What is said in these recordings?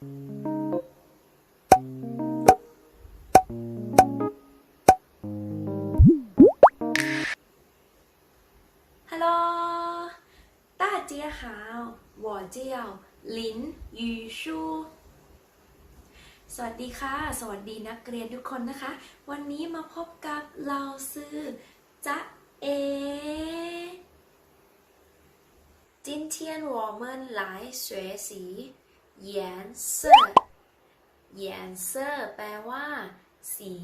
ฮัลโหล大家好我叫ลินสวัสดีค่ะ สวัสดีนักเรียนทุกคนนะคะ วันนี้มาพบกับเราซื้อจ๊ะเอ今天我们来学习 เยนเซอร์เยนเซอร์แปลว่า สี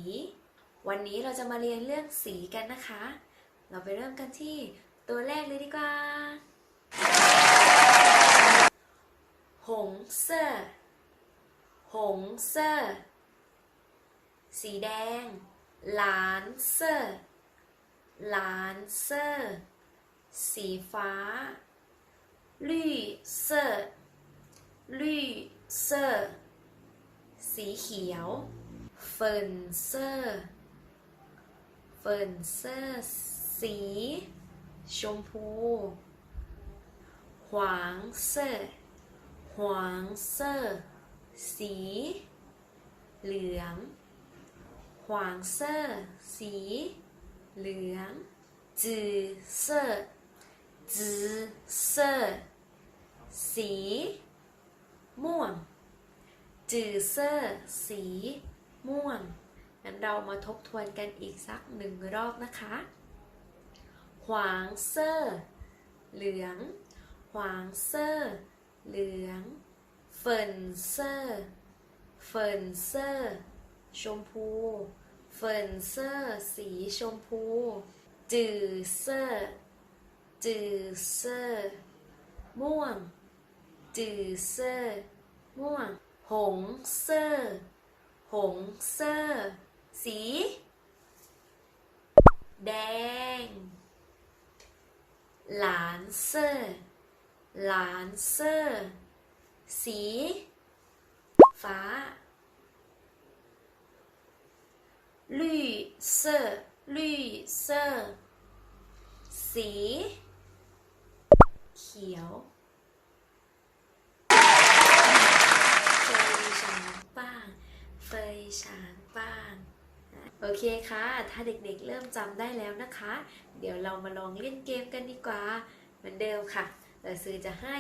วันนี้เราจะมาเรียนเรื่องสีกันนะคะ เราไปเริ่มกันที่ตัวแรกเลยดีกว่าหงเซอร์หงเซอร์สีแดงหลานเซอร์หลานเซอร์สีฟ้าลู่เซอร์ สื้อลี่เสื้อสีเขียวเฟินเสื้อเฟินเสื้อสี ชมพูหวางเสื้อหวางเสื้อสี เหลืองหวางเสื้อสี เหลืองจือเสื้อจือเสื้อสี ม่วง จือเสื้อสีม่วงงั้นเรามาทบทวนกันอีกสักหนึ่งรอบนะคะหวางเซอร์เหลืองหวางเซอร์เหลืองเฟินเซอร์เฟินเซอร์ชมพูเฟินเซอร์สีชมพู จือเซอร์จือเซอร์ม่วง จือเซอร์ม่วง หงเซอร์หงเซอร์สี แดง หลานเซอร์หลานเซอร์สี ฟ้าลี่เซอร์ลี่เซอร์สีเขียว เฟยฉางป้าง เฟยฉางป้าง โอเคค่ะ ถ้าเด็กๆเริ่มจำได้แล้วนะคะ เดี๋ยวเรามาลองเล่นเกมกันดีกว่า เหมือนเดิมค่ะหลังซื้อจะให้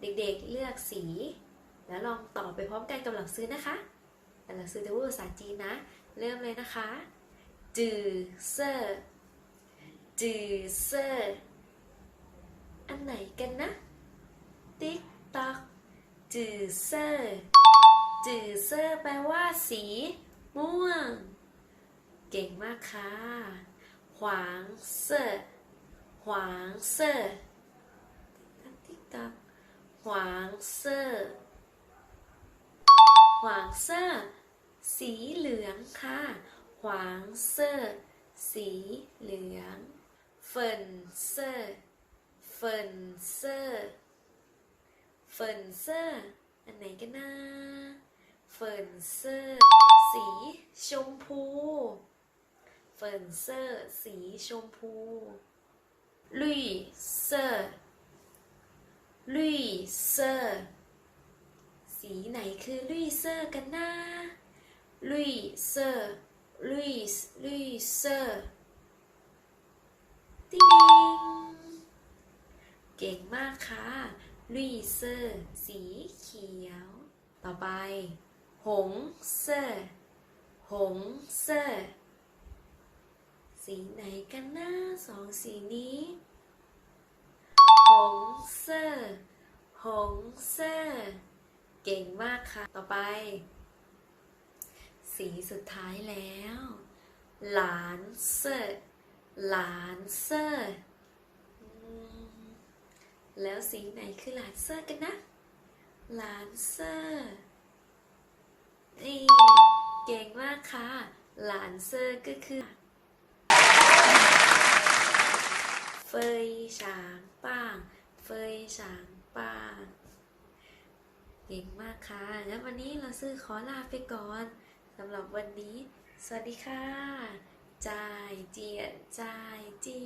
เด็กๆเลือกสี แล้วลองตอบไปพร้อมกันกับหลังซื้อนะคะต่หลังซื้อจะพูดภาษาจีนนะ เริ่มเลยนะคะ จือเซอร์จือเซอร์อันไหนกันนะ ติ๊กตอกจือเซอร์ จือเซอร์แปลว่า สีม่วง เก่งมากค่ะหวางเซอร์หวางเซอร์ติ๊กต๊อกหวางเซอร์หวางเซอร์สีเหลืองค่ะหวางเซอร์สีเหลืองเฟินเซอร์เฟินเซอร์เฟินเซอร์อันไหนกันนะ เฟิร์นเซอร์สีชมพูเฟิร์นเซอร์สีชมพูลี่เซอร์ลี่เซอร์สีไหนคือลี่เซอร์กันนะลี่เซอร์ลี่ลี่เซอร์ติ๊งเก่งมากค่ะลี่เซอร์สีเขียว ต่อไป หงเซอร์หงเซสีไหนกันนะสองสีนี้หงเซอร์หงเซเก่งมากค่ะ ต่อไป สีสุดท้ายแล้ว หลานเซหลานเซแล้วสีไหนคือหลานเซกันนะ หลานเซ นี่เก่งมากค่ะ หลานเซอร์ก็คือ เฟยฉางป้าง เฟยฉางป้างเก่งมากค่ะงั้นวันนี้เราซื้อขอลาไปก่อนสำหรับวันนี้ สวัสดีค่ะ จ่ายเจียจ่ายจี